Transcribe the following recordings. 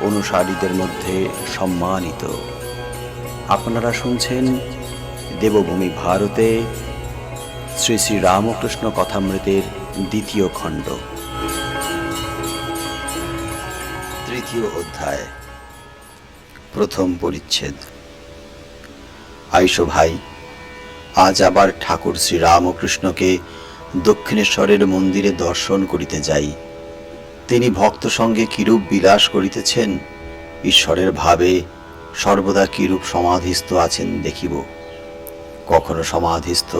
অনুসারীদের মধ্যে সম্মানিত। আপনারা শুনছেন দেবভূমি ভারতে শ্রী শ্রী রামকৃষ্ণ কথামৃতের দ্বিতীয় খণ্ড। তৃতীয় অধ্যায়। প্রথম পরিচ্ছেদ। আইসো ভাই, আজ আবার ঠাকুর শ্রী রামকৃষ্ণকে দক্ষিণেশ্বরের মন্দিরে দর্শন করিতে যাই। তিনি ভক্ত সঙ্গে কিরূপ বিলাস করিতেছেন? ঈশ্বরের ভাবে সর্বদা কিরূপ সমাধিস্থ আছেন দেখিব। কখনো সমাধিস্থ,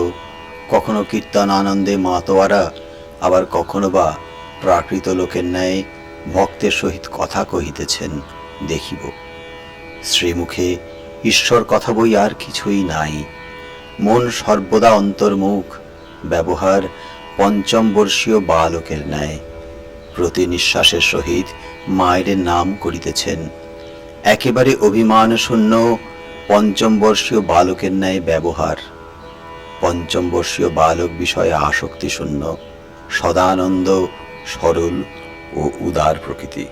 কখনো কীর্তন আনন্দে মাতোয়ারা, আবার কখনো বা প্রাকৃত লোকের ন্যায় ভক্তের সহিত কথা কহিতেছেন দেখিব। শ্রীমুখে ঈশ্বর কথা বই আর কিছুই নাই। মন সর্বদা অন্তর্মুখ, ব্যবহার পঞ্চম বর্ষীয় বালকের ন্যায়। প্রতি নিঃশ্বাসের সহিত মায়ের নাম করিতেছেন। একেবারে অভিমান শূন্য পঞ্চম বর্ষীয় বালকের ন্যায় ব্যবহার। পঞ্চম বর্ষীয় বালক বিষয়ে আসক্তি শূন্য, সদানন্দ, সরল ও উদার প্রকৃতি।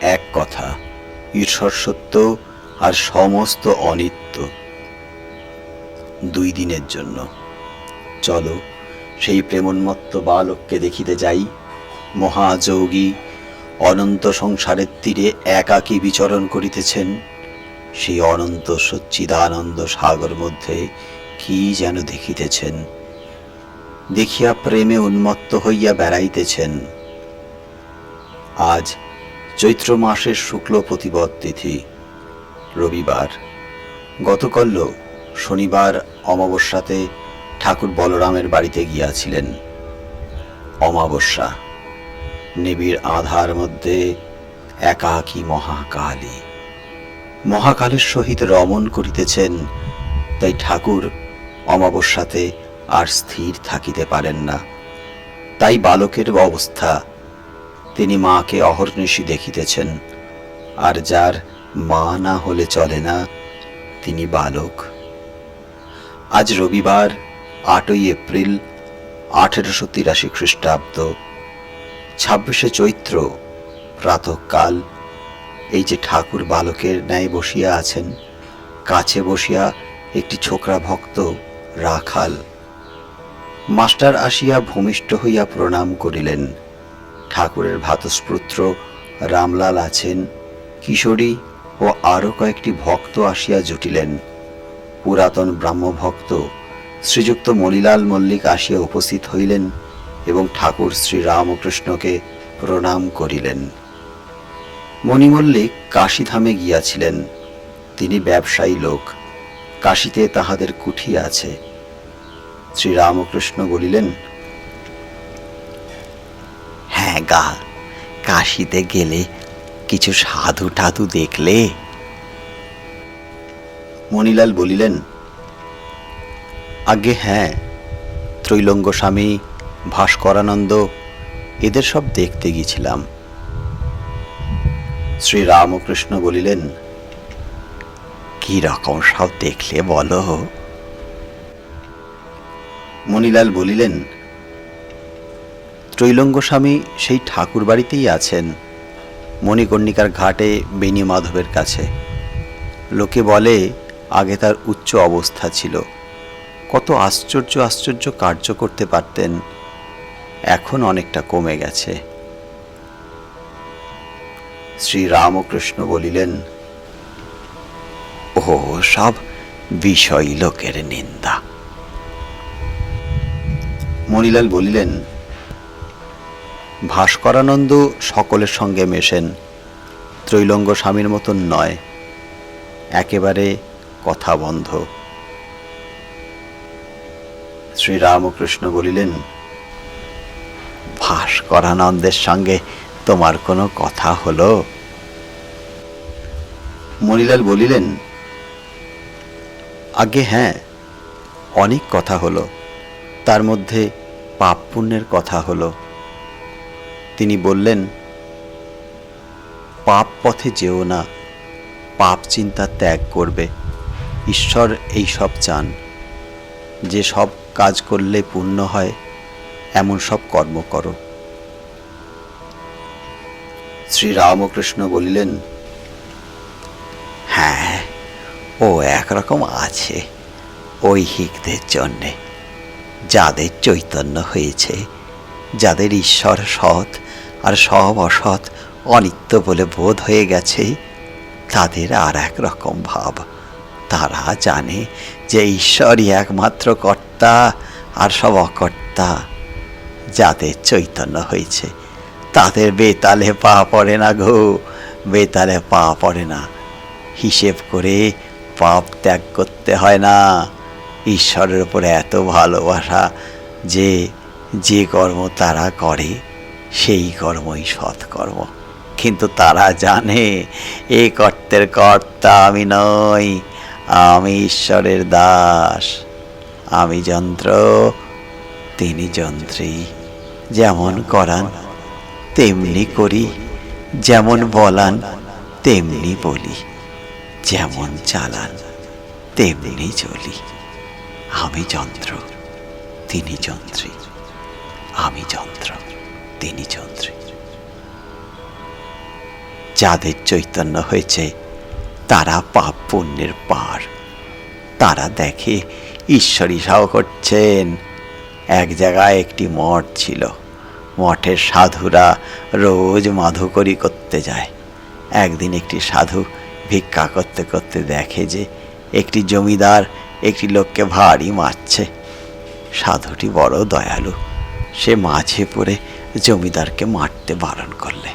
এক কথা, ঈশ্বর সত্য আর সমস্ত অনিত্য দুই দিনের জন্য। চলো সেই প্রেমোন্মত্ত বালককে দেখিতে যাই। মহাযোগী অনন্ত সংসারের তীরে একাকী বিচরণ করিতেছেন। সেই অনন্ত সচ্চিদানন্দ সাগর মধ্যে কি যেন দেখিতেছেন। দেখিয়া প্রেমে উন্মত্ত হইয়া বেড়াইতেছেন। আজ চৈত্র মাসের শুক্ল প্রতিপদ তিথি, রবিবার। গতকল্য শনিবার অমাবস্যাতে ঠাকুর বলরামের বাড়িতে গিয়াছিলেন। অমাবস্যা, নিবিড় আধার মধ্যে একাকী মহাকালী। মহাকালের সহিত রমণ করিতেছেন, তাই ঠাকুর অমাবস্যাতে আর স্থির থাকিতে পারেন না। তাই বালকের অবস্থা, তিনি মাকে অহর্নিশি দেখিতেছেন, আর যার মা না হলে চলে না, তিনি বালক। আজ রবিবার আটই এপ্রিল আঠেরোশো তিরাশি খ্রিস্টাব্দ, ছাব্বিশে চৈত্র প্রাতঃকাল। এই যে ঠাকুর বালকের ন্যায় বসিয়া আছেন, কাছে বসিয়া একটি ছোকরা ভক্ত রাখাল। মাস্টার আসিয়া ভূমিষ্ঠ হইয়া প্রণাম করিলেন। ঠাকুরের ভাতস্পুত্র রামলাল আছেন, কিশোরী ও আরও কয়েকটি ভক্ত আসিয়া জুটিলেন। পুরাতন ব্রাহ্মভক্ত শ্রীযুক্ত মণিলাল মল্লিক আসিয়া উপস্থিত হইলেন এবং ঠাকুর শ্রী রামকৃষ্ণকে প্রণাম করিলেন। মণিমল্লিক কাশীধামে গিয়াছিলেন। তিনি ব্যবসায়ী লোক কাশীতে তাহাদের কুঠি আছে। শ্রী রামকৃষ্ণ বলিলেন হ্যাঁ গা কাশিতে গেলে কিছু সাধু টাধু দেখলে? মণিলাল বলিলেন আগে হ্যাঁ ত্রৈলঙ্গ স্বামী ভাস্করানন্দ এদের সব দেখতে গিয়েছিলাম। শ্রী রামকৃষ্ণ বলিলেন কি রকম সব দেখলে বলো? মণিলাল বলিলেন, ত্রৈলঙ্গ স্বামী সেই ঠাকুর বাড়িতেই আছেন, মণিকর্ণিকার ঘাটে বেণী মাধবের কাছে। লোকে বলে, আগে তার উচ্চ অবস্থা ছিল। কত আশ্চর্য আশ্চর্য কার্য করতে পারতেন। এখন অনেকটা কমে গেছে। শ্রী রামকৃষ্ণ বলিলেন, ও সব বিষয় লোকের নিন্দা। মণিলাল বলিলেন, ভাস্করানন্দ সকলের সঙ্গে মেশেন। ত্রৈলঙ্গ স্বামীর মতন নয়। একেবারে কথা বন্ধ। শ্রীরামকৃষ্ণ বলিলেন, ভাস্করানন্দের সঙ্গে তোমার কোনো কথা হলো? মণিলাল বলিলেন আগে হ্যাঁ অনেক কথা হলো। তার মধ্যে পাপ পুণ্যের কথা হলো। তিনি বললেন, পাপ পথে যেও না, পাপ চিন্তা ত্যাগ করবে। ঈশ্বর এই সব চান। যে সব কাজ করলে পূর্ণ হয়, এমন সব কর্ম করো। শ্রীরামকৃষ্ণ বলিলেন হ্যাঁ ও একরকম আছে ঐহিকদের জন্যে। যাদের চৈতন্য হয়েছে, যাদের ঈশ্বর সৎ আর সব অসৎ অনিত্য বলে বোধ হয়ে গেছে, তাদের আর এক রকম ভাব তারা জানে যে ঈশ্বরই একমাত্র কর্তা আর সব অকর্তা। যাদের চৈতন্য হয়েছে, তাদের বেতালে পা পড়ে না গো, বেতালে পা পড়ে না। হিসেব করে পাপ ত্যাগ করতে হয় না। ঈশ্বরের উপরে এত ভালোবাসা যে যে কর্ম তারা করে, সেই কর্মই সৎকর্ম। কিন্তু তারা জানে, এ কর্তের কর্তা আমি নই। আমি ঈশ্বরের দাস, আমি যন্ত্র, তিনি যন্ত্রী। যেমন করান, তেমনি করি। যেমন বলান, তেমনি বলি। যেমন চালান, তেমনি চলি। আমি যন্ত্র, তিনি যন্ত্রী। আমি যন্ত্র, তিনি যন্ত্রী। যাদের চৈতন্য হয়েছে তারা পাপ পুণ্যের পার। তারা দেখে ঈশ্বরী সাহ করছেন। এক জায়গায় একটি মঠ ছিল। মঠের সাধুরা রোজ মাধুকরি করতে যায়। একদিন একটি সাধু ভিক্ষা করতে করতে দেখে যে একটি জমিদার একটি লোককে ভারী মারছে। সাধুটি বড় দয়ালু। সে মাঝে পড়ে জমিদারকে মারতে বারণ করলে।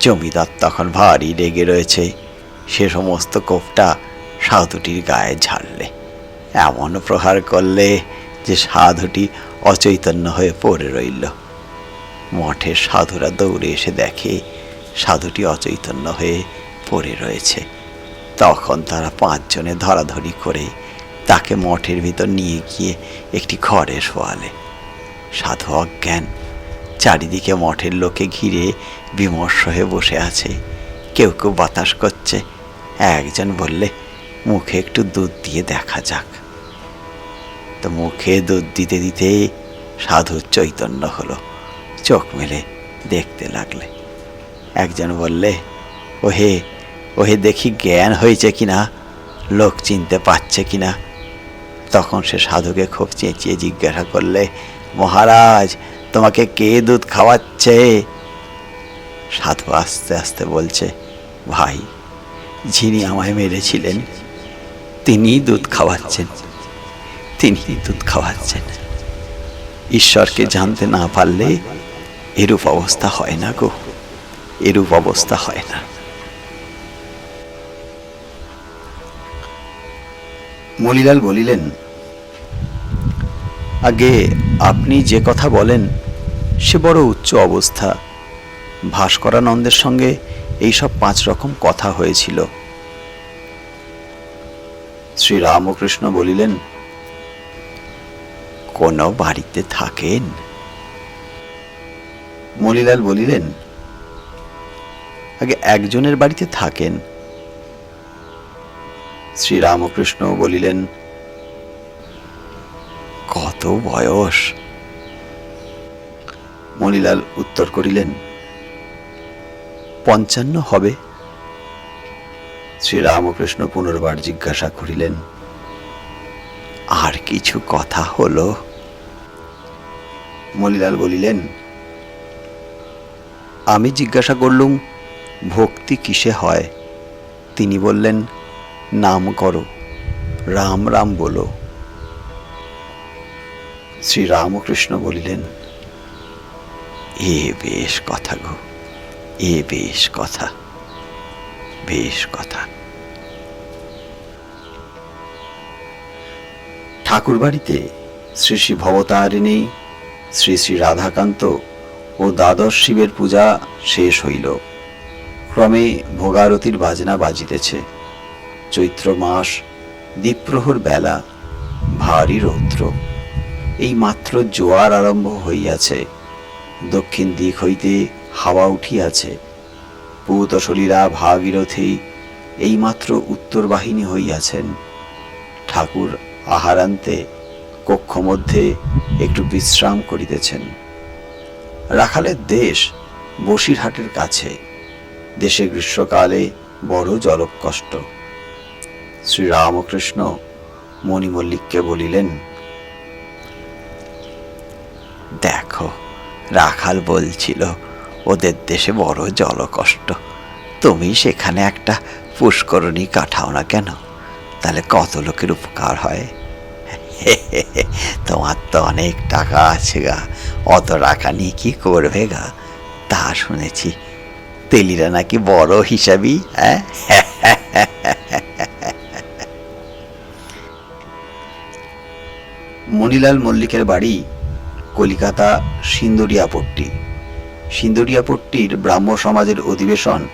জমিদার তখন ভারী রেগে রয়েছে। সে সমস্ত কোপটা সাধুটির গায়ে ঝাড়লে। এমন প্রহার করলে যে সাধুটি অচৈতন্য হয়ে পড়ে রইল। মঠের সাধুরা দৌড়ে এসে দেখে সাধুটি অচৈতন্য হয়ে পড়ে রয়েছে। তখন তারা পাঁচজনে ধরাধরি করে তাকে মঠের ভিতর নিয়ে গিয়ে একটি ঘরে শোয়ালে। সাধু অজ্ঞান, চারিদিকে মঠের লোকে ঘিরে বিমর্ষ হয়ে বসে আছে। কেউ কেউ বাতাস করছে একজন বললে, মুখে একটু দুধ দিয়ে দেখা যাক। তো মুখে দুধ দিতে দিতে সাধুর চৈতন্য হলো। চোখ মেলে দেখতে লাগলে। একজন বললে, ওহে ওহে দেখি জ্ঞান হয়েছে কিনা লোক চিনতে পারছে কিনা তখন সে সাধুকে খুব চেঁচিয়ে জিজ্ঞাসা করলে, মহারাজ, তোমাকে কে দুধ খাওয়াচ্ছে? সাধু আস্তে আস্তে বলছে, ভাই যিনি আমায় মেরেছিলেন তিনি দুধ খাওয়াচ্ছেন। তিনি দুধ খাওয়াচ্ছেন। ঈশ্বরকে জানতে না পারলে এরূপ অবস্থা হয় না গো। এরূপ অবস্থা হয় না। মলিলাল বলিলেন, আগে আপনি যে কথা বলেন, সে বড় উচ্চ অবস্থা। ভাস্করানন্দের সঙ্গে এইসব পাঁচ রকম কথা হয়েছিল। শ্রীরামকৃষ্ণ বলিলেন, কোন বাড়িতে থাকেন? মলিলাল বলিলেন, আগে একজনের বাড়িতে থাকেন। শ্রীরামকৃষ্ণ বলিলেন, কত বয়স? মণিলাল উত্তর করিলেন পঞ্চান্ন হবে? শ্রীরামকৃষ্ণ পুনর্বার জিজ্ঞাসা করিলেন, আর কিছু কথা হলো? মণিলাল বলিলেন, আমি জিজ্ঞাসা করলুম, ভক্তি কিসে হয়? তিনি বললেন, নাম করো, রাম রাম বলো। শ্রী রামকৃষ্ণ বলিলেন, এ বেশ কথা গো এ বেশ কথা বেশ কথা। ঠাকুর বাড়িতে শ্রী শ্রী ভবতারিণী, শ্রী শ্রী রাধাকান্ত ও দ্বাদশ শিবের পূজা শেষ হইল। ক্রমে ভোগারতির বাজনা বাজিতেছে। চৈত্র মাস, দ্বীপ্রহর বেলা, ভারী রৌদ্র। এই মাত্র জোয়ার আরম্ভ হইয়াছে। দক্ষিণ দিক হইতে হাওয়া উঠিয়াছে। পূতশলীরা ভাগীরথী এইমাত্র উত্তর বাহিনী হইয়াছেন। ঠাকুর আহারান্তে কক্ষ মধ্যে একটু বিশ্রাম করিতেছেন। রাখালের দেশ বসিরহাটের কাছে। দেশে গ্রীষ্মকালে বড় জলকষ্ট। শ্রীরামকৃষ্ণ মণিমল্লিককে বলিলেন, দেখো, রাখাল বলছিল ওদের দেশে বড় জলকষ্ট। তুমি সেখানে একটা পুষ্করণী কাঠাও না কেন? তাহলে কত লোকের উপকার হয়? তোমার তো অনেক টাকা আছে গা। অত টাকা নিয়ে কি করবে গা? তা শুনেছি। তেলিরা নাকি বড় হিসাবই হ্যাঁ? মণিলাল মল্লিকের বাড়ি কলিকাতা সিন্দুরিয়াপট্টি। সিন্দুরিয়াপট্টির ব্রাহ্ম সমাজের অধিবেশন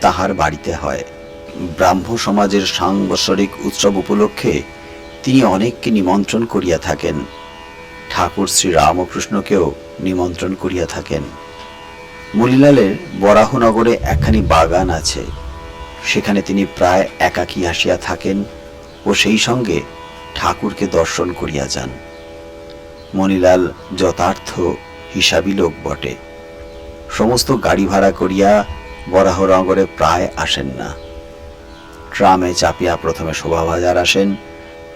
তাহার বাড়িতে হয়। ব্রাহ্ম সমাজের সাংবৎসরিক উৎসব উপলক্ষে তিনি অনেককে নিমন্ত্রণ করিয়া থাকেন। ঠাকুর শ্রী রামকৃষ্ণকেও নিমন্ত্রণ করিয়া থাকেন। মলিলালের বরাহনগরে একখানি বাগান আছে। সেখানে তিনি প্রায় একাকী আসিয়া থাকেন ও সেই সঙ্গে ঠাকুরকে দর্শন করিয়া যান। মণিলাল যথার্থ হিসাবী লোক বটে। সমস্ত গাড়ি ভাড়া করিয়া বরাহনগরে প্রায় আসেন না। ট্রামে চাপিয়া প্রথমে শোভাবাজার আসেন,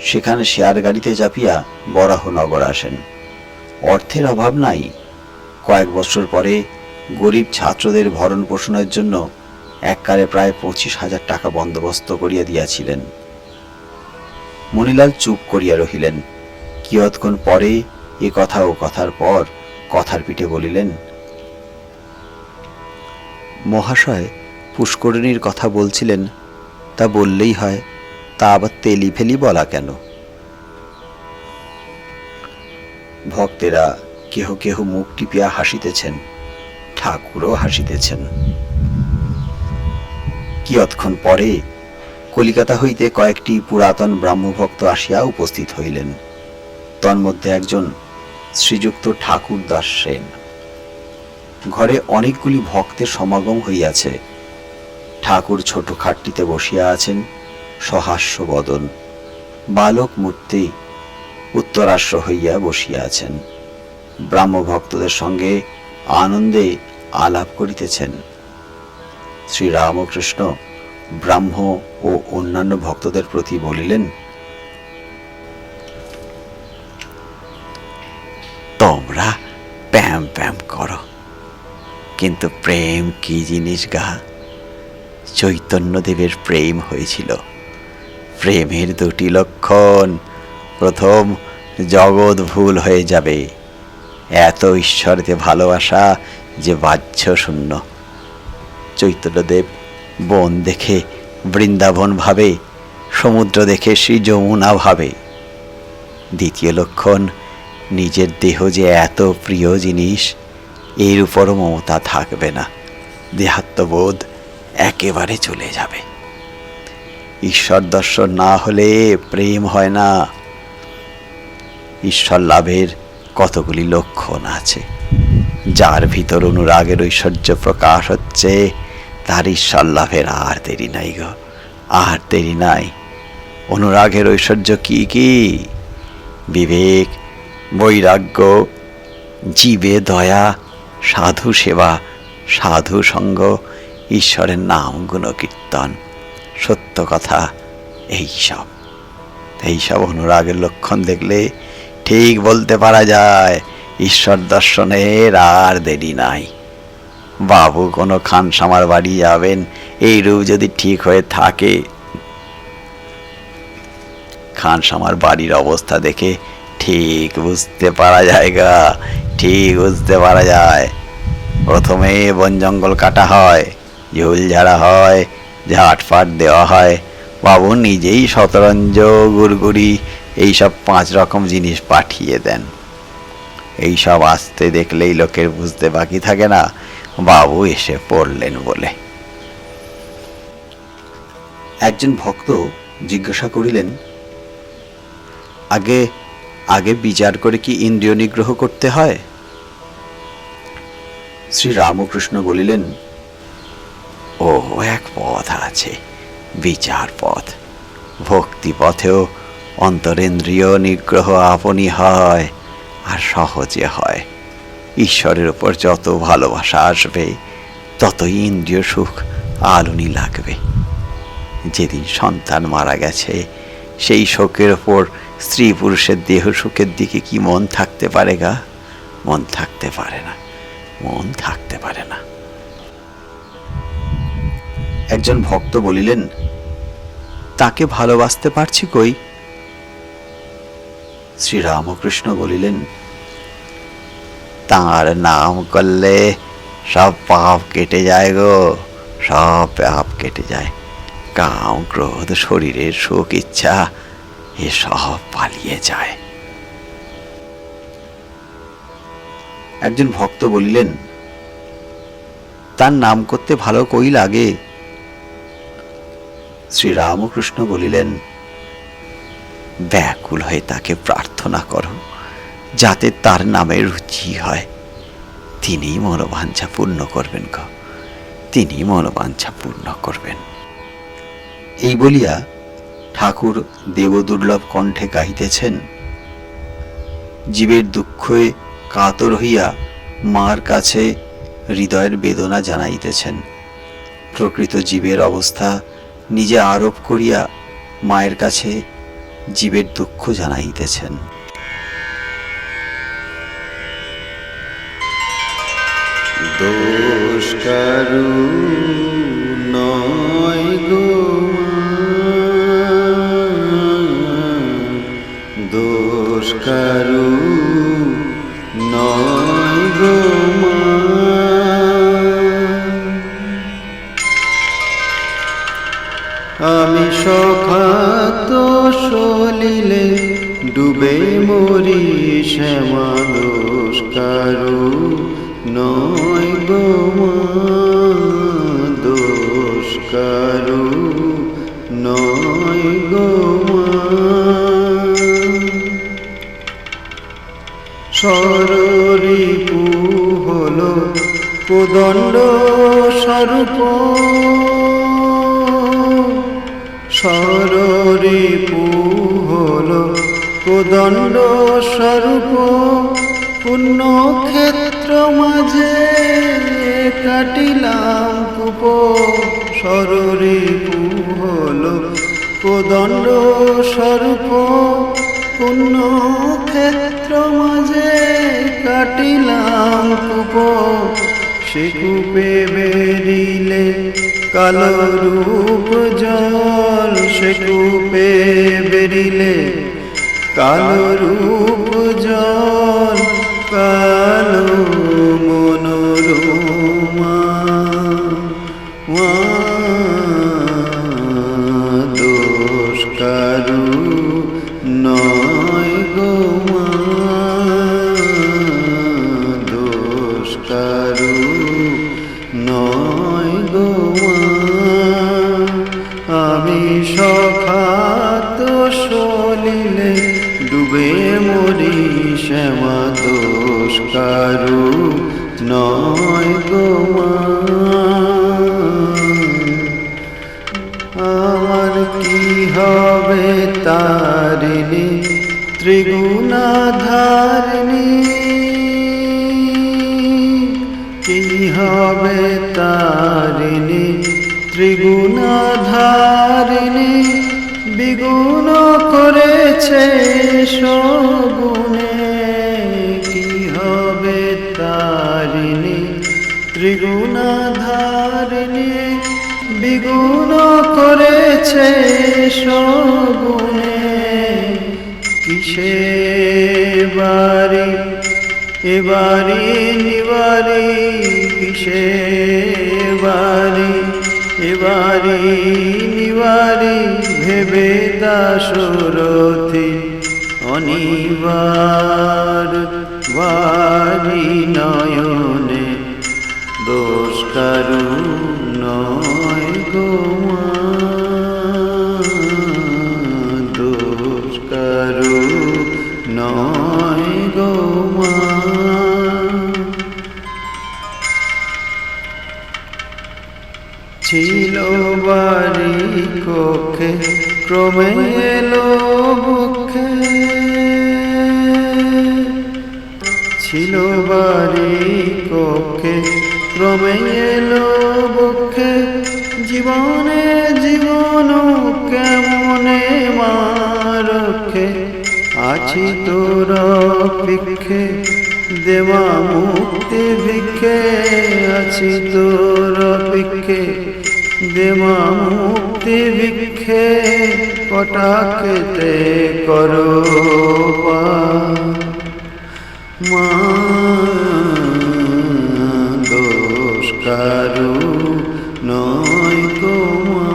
সেখানে শেয়ার গাড়িতে চাপিয়া বরাহনগর আসেন। অর্থের অভাব নাই। কয়েক বছর পরে গরিব ছাত্রদের ভরণ পোষণের জন্য এককালে প্রায় পঁচিশ হাজার টাকা বন্দোবস্ত করিয়া দিয়াছিলেন। মণিলাল চুপ করিয়া রহিলেন। কিয়ৎক্ষণ পরে এ কথা ও কথার পর কথার পিঠে বলিলেন মহাশয় পুষ্করিণীর কথা বলছিলেন, তা বললেই হয়, তা আবার তেলি ফেলি বলা কেন? ভক্তেরা কেহ কেহ মুখ টিপিয়া হাসিতেছেন, ঠাকুরও হাসিতেছেন। কিয়ৎক্ষণ পরে কলিকাতা হইতে কয়েকটি পুরাতন ব্রাহ্মভক্ত আসিয়া উপস্থিত হইলেন। তন্মধ্যে একজন শ্রীযুক্ত ঠাকুর দাস সেন। ঘরে অনেকগুলি ভক্তের সমাগম হইয়াছে। ঠাকুর ছোট খাটটিতে বসিয়া আছেন সহাস্য বদন। বালক মূর্তি উত্তরাশ্র হইয়া বসিয়া আছেন। ব্রাহ্ম ভক্তদের সঙ্গে আনন্দে আলাপ করিতেছেন। শ্রী রামকৃষ্ণ ব্রাহ্ম ও অন্যান্য ভক্তদের প্রতি বলিলেন, তোমরা প্যাম প্যাম করো। কিন্তু প্রেম কি জিনিস গা? চৈতন্যদেবের প্রেম হয়েছিল। প্রেমের দুটি লক্ষণ। প্রথম, জগৎ ভুল হয়ে যাবে। এত ঈশ্বরকে ভালোবাসা যে বাহ্য শূন্য। চৈতন্যদেব বন দেখে, বৃন্দাবন ভাবে, সমুদ্র দেখে, শ্রী যমুনা ভাবে। দ্বিতীয় লক্ষণ, নিজের দেহ যে এত প্রিয় জিনিস এর উপরও মমতা থাকবে না। দেহাত্মবোধ একেবারে চলে যাবে। ঈশ্বর দর্শন না হলে প্রেম হয় না। ঈশ্বর লাভের কতগুলি লক্ষণ আছে। যার ভিতর অনুরাগের ঐশ্বর্য প্রকাশ হচ্ছে, তার ঈশ্বর লাভের আর দেরি নাই গো। আর দেরি নাই। অনুরাগের ঐশ্বর্য কি কি? বিবেক, বৈরাগ্য, জীবে দয়া সাধু সেবা, সাধু সঙ্গ, ঈশ্বরের নাম গুণকীর্তন। সত্য কথা এইসব এইসব অনুরাগের লক্ষণ দেখলে ঠিক বলতে পারা যায়, ঈশ্বর দর্শনের আর দেরি নাই। বাবু কোনো খানসামার বাড়ি যাবেন, এই রূপ যদি ঠিক হয়ে থাকে। খানসামার বাড়ির অবস্থা দেখে ঠিক বুঝতে পারা যায় গা, ঠিক বুঝতে পারা যায়। প্রথমে বন জঙ্গল কাটা হয়, ঝুল ঝাড়া হয় ঝাটফাট দেওয়া হয়। বাবু নিজেই শতরঞ্জ, গুড়গুড়ি, এইসব পাঁচ রকম জিনিস পাঠিয়ে দেন। এইসব আসতে দেখলেই লোকের বুঝতে বাকি থাকে না, বাবু এসে পড়লেন বলে। একজন ভক্ত জিজ্ঞাসা করিলেন, আগে আগে বিচার করে কি ইন্দ্রিয় নিগ্রহ করতে হয়? শ্রী রামকৃষ্ণ বলিলেন, ও, এক পথ আছে, বিচার পথ। ভক্তি পথেও অন্তরেন্দ্রিয় নিগ্রহ আপনি হয় আর সহজে হয়। ঈশ্বরের উপর যত ভালোবাসা আসবে, ততই ইন্দ্রিয় সুখ আলুনি লাগবে। যেদিন সন্তান মারা গেছে, সেই শোকের ওপর স্ত্রী পুরুষের দেহ সুখের দিকে কি মন থাকতে পারে গা? মন থাকতে পারে না। মন থাকতে পারে না। একজন ভক্ত বলিলেন, তাকে ভালোবাসতে পারছি কই? শ্রী রামকৃষ্ণ বলিলেন, তাঁর নাম করলে সব পাপ কেটে যায় গো, সব পাপ কেটে যায়। কাম, ক্রোধ, শরীরের সুখ, ইচ্ছা এ সব পালিয়ে যায়। একজন ভক্ত বলিলেন তার নাম করতে ভালো কই লাগে? শ্রী রামকৃষ্ণ বলিলেন ব্যাকুল হয়ে তাকে প্রার্থনা করো যাতে তার নামে রুচি হয়। তিনিই মনোবাঞ্ছা পূর্ণ করবেন গো তিনি মনোবাঞ্ছা পূর্ণ করবেন। এই বলিয়া ঠাকুর দেবদুর্লভ কণ্ঠে গাইতেছেন জীবের দুঃখে কাতর হইয়া মার কাছে হৃদয়ের বেদনা জানাইতেছেন। প্রকৃত জীবের অবস্থা নিজে আরোপ করিয়া মায়ের কাছে জীবের দুঃখ জানাইতেছেন। নয় গো। দোষ কারু আমি সখাত সলিলে ডুবে মরি শ্যামা দোষ কারু নয় গো কুপ সে কূপে বেরিলে কালো রূপ জল সে কূপে বেরিলে কালো রূপ জল কালো দোষ কারু নয় আমার কি হবে তারিণী? ত্রিগুণাধারিণী। কি হবে তারিণী? ত্রিগুণাধারিণী বিগুণ করেছে সগুণে সগুণে কিসে বাড়ি? এবারে নিবারে কিসে বাড়ি? এবারে নিবারে ভেবে দাসরথি অনিবার বাড়ি নয়নে। দোষ কারু নয় গোমা বাড়ি কক্ষে, ক্রমে এলো বুকে ছিল বাড়ি কক্ষে, ক্রমে এলো বুকে জীবনে জীবন কেমনে মারকে আছি তোর পিক্ষে দেওয়া মুক্তি ভিক্ষে। আছি তোর পিক্ষে দেওয়া মুক্তি ভিক্ষে কটাকেতে করো মা দোষ কারু নয় তোমা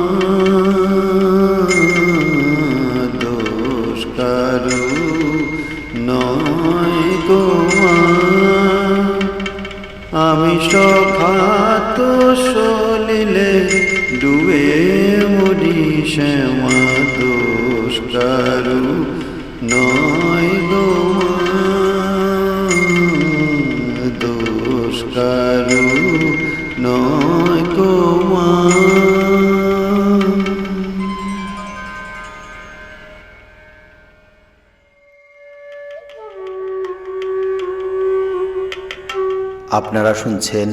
দোষ কারু নয় তোমা আমি সখাত শ্যামা দোষ কারু নয় গোমা দোষ কারু নয় গোমা আপনারা শুনছেন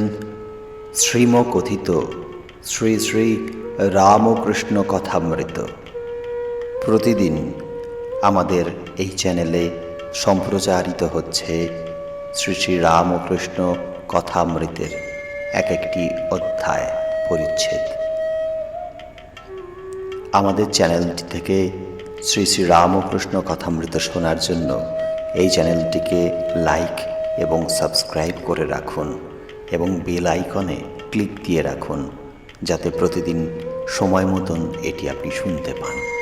শ্রীম কথিত শ্রী শ্রী রামকৃষ্ণ কথামৃত। প্রতিদিন আমাদের এই চ্যানেলে সম্প্রচারিত হচ্ছে শ্রী শ্রী রামকৃষ্ণ কথামৃতের এক একটি অধ্যায় পরিচ্ছেদ। আমাদের চ্যানেলটি থেকে শ্রী শ্রী রামকৃষ্ণ কথামৃত শোনার জন্য এই চ্যানেলটিকে লাইক এবং সাবস্ক্রাইব করে রাখুন এবং বেল আইকনে ক্লিক দিয়ে রাখুন, যাতে প্রতিদিন সময় মতন এটি আপনি শুনতে পান।